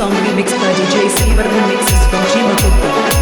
song remixed by DJ Silver remixes from Jima Gupta.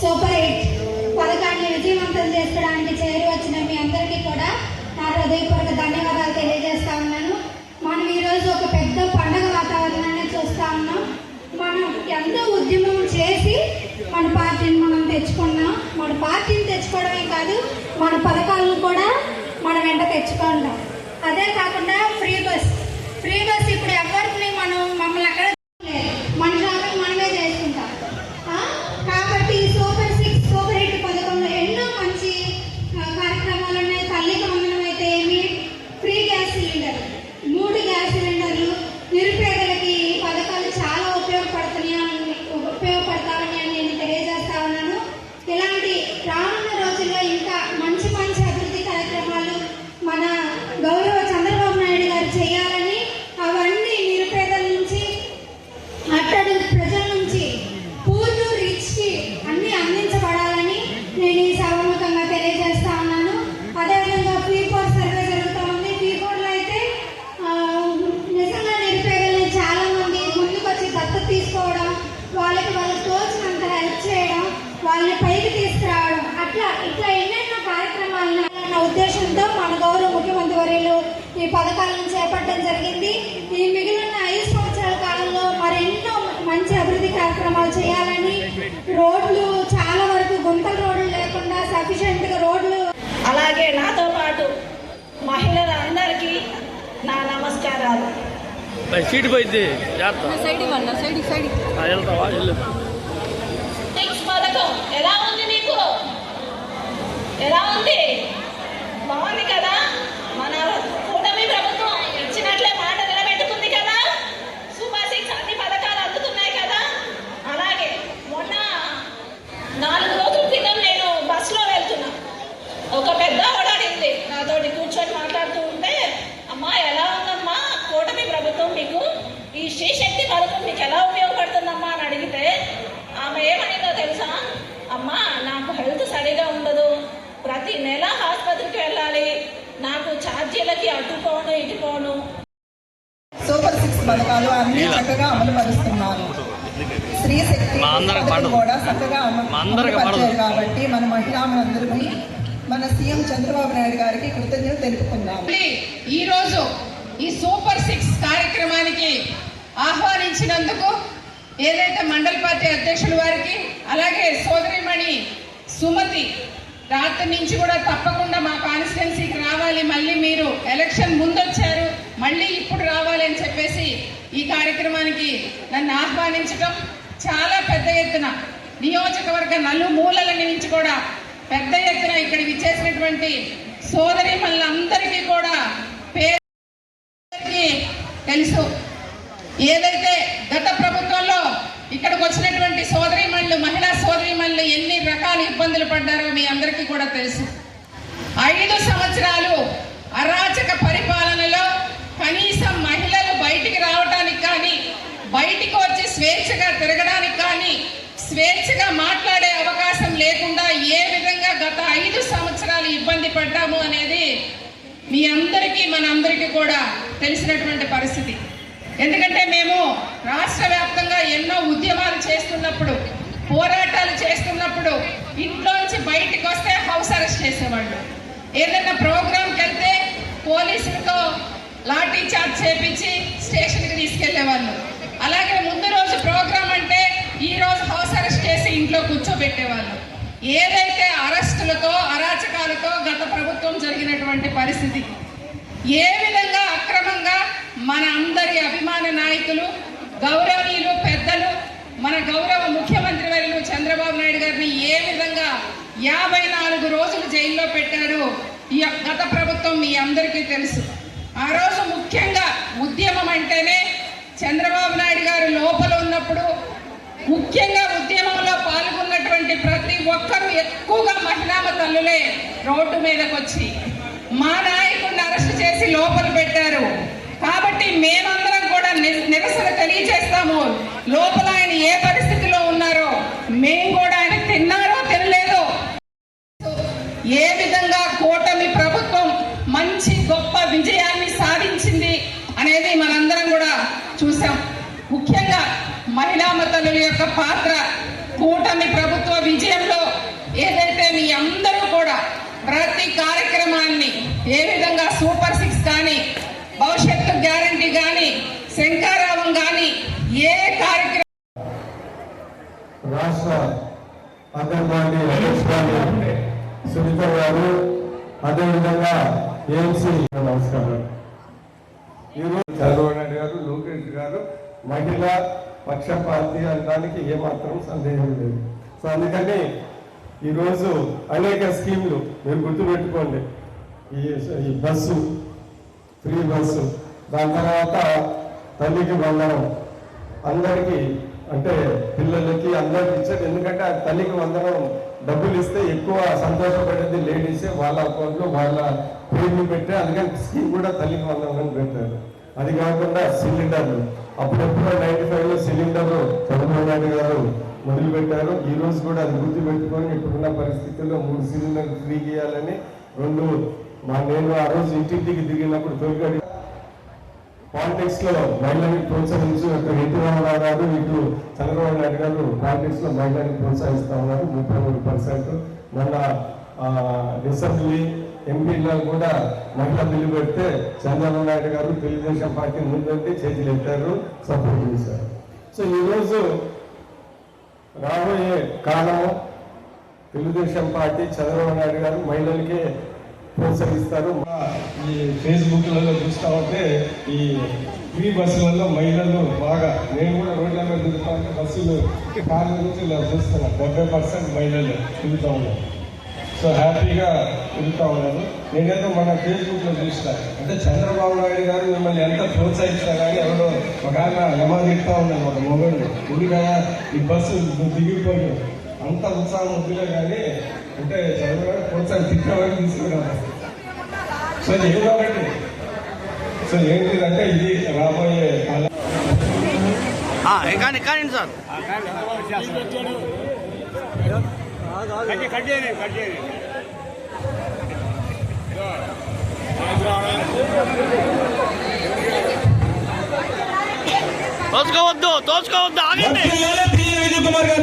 Super hit పథకాన్ని విజయవంతం చేసుకోవడానికి చేరి వచ్చిన మీ అందరికీ కూడా నా హృదయపూర్వక ధన్యవాదాలు తెలియజేస్తా ఉన్నాను. మనం ఈరోజు ఒక పెద్ద పండగ వాతావరణాన్ని చూస్తా ఉన్నాం. మనం ఎంతో ఉద్యమం చేసి మన పార్టీని మనం తెచ్చుకున్నాం. మన పార్టీని తెచ్చుకోవడమే కాదు మన పథకాలను కూడా మన వెంట తెచ్చుకుంటాం అదే కాకుండా ఫ్రీ బస్. ఫ్రీ బస్ ఇప్పుడు వాళ్ళని పైకి తీసుకురావడం. అట్లా ఇట్లా ఎన్నెన్నో కార్యక్రమాలను అన్న ఉద్దేశంతో మన గౌరవ ముఖ్యమంత్రి వర్యులు ఈ పథకాలను చేపట్టడం జరిగింది. ఈ మిగిలిన ఐదు సంవత్సరాల కాలంలో మరెన్నో మంచి అభివృద్ధి కార్యక్రమాలు చేయాలని రోడ్లు చాలా వరకు గుంతల రోడ్లు లేకుండా సఫిషియెంట్గా రోడ్లు అలాగే నాతో పాటు మహిళలందరికీ నా నమస్కారాలు. సైడ్ పోయింది. సైడ్ సైడ్ వెళ్తావా? ఎలా ఉంది మీకు? ఎలా ఉంది? బాగుంది కదా? మన కూటమి ప్రభుత్వం ఇచ్చినట్లే మాట నిలబెట్టుకుంది కదా? సూపర్ సిక్స్ అన్ని పథకాలు అందుతున్నాయి కదా? అలాగే మొన్న నాలుగు రోజుల క్రితం నేను బస్సులో వెళ్తున్నా. ఒక పెద్ద ఓడాడింది నాతోటి కూర్చొని మాట్లాడుతూ ఉంటే అమ్మా ఎలా ఉందమ్మా? కూటమి ప్రభుత్వం మీకు ఈ శ్రీశక్తి పథకం మీకు ఎలా ఉపయోగపడుతుందమ్మా? అని అడిగితే ఆమె ఏమనిందో తెలుసా? అమ్మా నాకు హెల్త్ సరిగా ఉండదు. ప్రతి నెల ఆసుపత్రికి వెళ్ళాలి. నాకు ఛార్జీలకి అటు పోను ఇటు పోను. సూపర్ సిక్స్ పథకాలు అన్ని చక్కగా అమలు పరుస్తున్నారు. స్త్రీ శక్తి. కూడా చక్కగా అమలు పడదు. కాబట్టి మన మహిళలందరూ మన సీఎం చంద్రబాబు నాయుడు గారికి కృతజ్ఞతలు తెలుపుకుందాం. ఈరోజు ఈ సూపర్ సిక్స్ కార్యక్రమానికి ఆహ్వానించినందుకు ఏదైతే మండల పార్టీ అధ్యక్షుల వారికి అలాగే సోదరిమణి సుమతి రాత్రి నుంచి కూడా తప్పకుండా మా కాన్స్టిట్యున్సీకి రావాలి. మళ్ళీ మీరు ఎలక్షన్ ముందు వచ్చారు మళ్ళీ ఇప్పుడు రావాలి అని చెప్పేసి ఈ కార్యక్రమానికి నన్ను ఆహ్వానించడం చాలా పెద్ద ఎత్తున నియోజకవర్గ నలుమూలల నుంచి కూడా పెద్ద ఎత్తున ఇక్కడ విచ్చేసినటువంటి సోదరి అందరికీ కూడా పేరు తెలుసు. ఏదైతే సోదరిమణులు ఎన్ని రకాల ఇబ్బందులు పడ్డారో మీ అందరికీ కూడా తెలుసు. ఐదు సంవత్సరాలు అరాచక పరిపాలనలో కనీసం మహిళలు బయటికి రావడానికి కానీ బయటికి వచ్చి స్వేచ్ఛగా తిరగడానికి కానీ స్వేచ్ఛగా మాట్లాడే అవకాశం లేకుండా ఏ విధంగా గత ఐదు సంవత్సరాలు ఇబ్బంది పడ్డాము అనేది మీ అందరికీ మనందరికీ కూడా తెలిసినటువంటి పరిస్థితి. ఎందుకంటే మేము రాష్ట్ర వ్యాప్తంగా ఎన్నో ఉద్యమాలు చేస్తున్నప్పుడు పోరాటాలు చేస్తున్నప్పుడు ఇంట్లోంచి బయటికి వస్తే హౌస్ అరెస్ట్ చేసేవాళ్ళు. ఏదైనా ప్రోగ్రాంకి వెళ్తే పోలీసులతో లాఠీ చార్జ్ చేపించి స్టేషన్కి తీసుకెళ్ళేవాళ్ళు. అలాగే ముందు రోజు ప్రోగ్రాం అంటే ఈ రోజు హౌస్ అరెస్ట్ చేసి ఇంట్లో కూర్చోబెట్టేవాళ్ళు. ఏదైతే అరెస్టులతో అరాచకాలతో గత ప్రభుత్వం జరిగినటువంటి పరిస్థితి ఏ విధంగా అక్రమంగా మన అందరి అభిమాన నాయకులు గౌరవనీయులు పెద్దలు మన గౌరవ ముఖ్యమంత్రి వర్యులు చంద్రబాబు నాయుడు గారిని ఏ విధంగా యాభై నాలుగు రోజులు జైల్లో పెట్టారు ఈ గత ప్రభుత్వం మీ అందరికీ తెలుసు. ఆ రోజు ముఖ్యంగా ఉద్యమం అంటేనే చంద్రబాబు నాయుడు గారు లోపల ఉన్నప్పుడు ముఖ్యంగా ఉద్యమంలో పాల్గొన్నటువంటి ప్రతి ఒక్కరూ ఎక్కువగా మహిళామ తల్లులే రోడ్డు మీదకి వచ్చి మా నాయకుడిని అరెస్ట్ చేసి లోపల పెట్టారు. కాబట్టి మేమందరం కూడా నిరసన తెలియజేస్తాము. లోపల ఆయన ఏ పరిస్థితిలో ఉన్నారో మేము కూడా ఆయన తిన్నారో తినలేదో. ఏ విధంగా కూటమి ప్రభుత్వం మంచి గొప్ప విజయాన్ని సాధించింది అనేది మనందరం కూడా చూసాం ముఖ్యంగా మహిళా మతలుల యొక్క పాత్ర కూటమి ప్రభుత్వ విజయంలో ఏదైతే మీ అందరూ కూడా ప్రతి కార్యక్రమాన్ని ఏ విధంగా సూపర్ సిక్స్ కానీ భవిష్యత్తు గ్యారంటీ కానీ శంకారావం కానీ ఏ కార్యక్రమం రాష్ట్ర అంగన్వాడీ అధ్యక్షురాలు సునీత గారు అదేవిధంగా ఏఎంసీ నమస్కారం. ఈరోజు చంద్రబాబు గారు లోకేష్ గారు మహిళా పక్షపాతి అనడానికి ఏమాత్రం సందేహం లేదు. సో అందుకని ఈరోజు అనేక స్కీమ్లు మీరు గుర్తుపెట్టుకోండి. ఈ ఈ బస్సు ఫ్రీ బస్సు దాని తర్వాత తల్లికి వందనం. అందరికీ అంటే పిల్లలకి అందరికి ఇచ్చారు ఎందుకంటే ఆ తల్లికి వందనం డబ్బులు ఇస్తే ఎక్కువ సంతోషపడేది లేడీసే వాళ్ళ అకౌంట్లో వాళ్ళ పేర్లు పెట్టి అందుకని స్కీమ్ కూడా తల్లికి వందనం అని పెట్టారు. అది కాకుండా సిలిండర్లు. అప్పుడెప్పుడు నైన్టీ ఫైవ్లో సిలిండర్ చంద్రబాబు నాయుడు గారు మొదలు పెట్టారు ఈ రోజు కూడా అది గుర్తు పెట్టుకొని ఇప్పుడున్న పరిస్థితుల్లో మూడు సిలిండర్లు ఫ్రీ చేయాలని రెండు మా నేను ఆ రోజు ఇంటింటికి దిగినప్పుడు తొలిగడి పాలిటిక్స్లో మహిళని ప్రోత్సహించు అక్కడ ఎన్టీ రామారావు గారు ఇటు చంద్రబాబు నాయుడు గారు పాలిటిక్స్లో మహిళని ప్రోత్సహిస్తా ఉన్నారు ముప్పై మూడు పర్సెంట్. మొన్న అసెంబ్లీ ఎంపీలో కూడా మహిళ బిల్లు పెడితే చంద్రబాబు నాయుడు గారు తెలుగుదేశం పార్టీ ముందుండి చేతులు ఎత్తారు సపోర్ట్ చేశారు. సో ఈరోజు రాబోయే కాలం తెలుగుదేశం పార్టీ చంద్రబాబు నాయుడు గారు మహిళలకే ప్రోత్సహిస్తారు. ఈ ఫేస్బుక్లలో చూస్తా ఉంటే ఈ ఫ్రీ బస్సులలో మహిళలు బాగా నేను కూడా రోడ్ల మీద తిరుగుతా ఉంటే బస్సులు కార్ల నుంచి ఇలా చూస్తున్నా డెబ్బై పర్సెంట్ మహిళలు తిరుగుతూ ఉన్నాను సో హ్యాపీగా తిరుగుతూ ఉన్నాను నేనేదో మన ఫేస్బుక్లో చూసిన అంటే చంద్రబాబు నాయుడు గారు మిమ్మల్ని ఎంత ప్రోత్సహిస్తా కానీ ఎవరో ఒక ఆయన యమా తిరుగుతూ ఉన్నాను ఒక మొబైల్ ఎందుకన్నా ఈ బస్సు దిగిపోయి అంత ఉత్సాహం వద్దులే కానీ అంటే గారు ప్రోత్సాహం తిట్టవని తీసుకున్నాను సో ఏదో ఒకటి సో ఏంటిదంటే ఇది రాబోయే కాలం. కానీ కానీ సార్. తోచుకోవద్దు తోచుకోవద్దు ఆగండి. కుమార్ గారి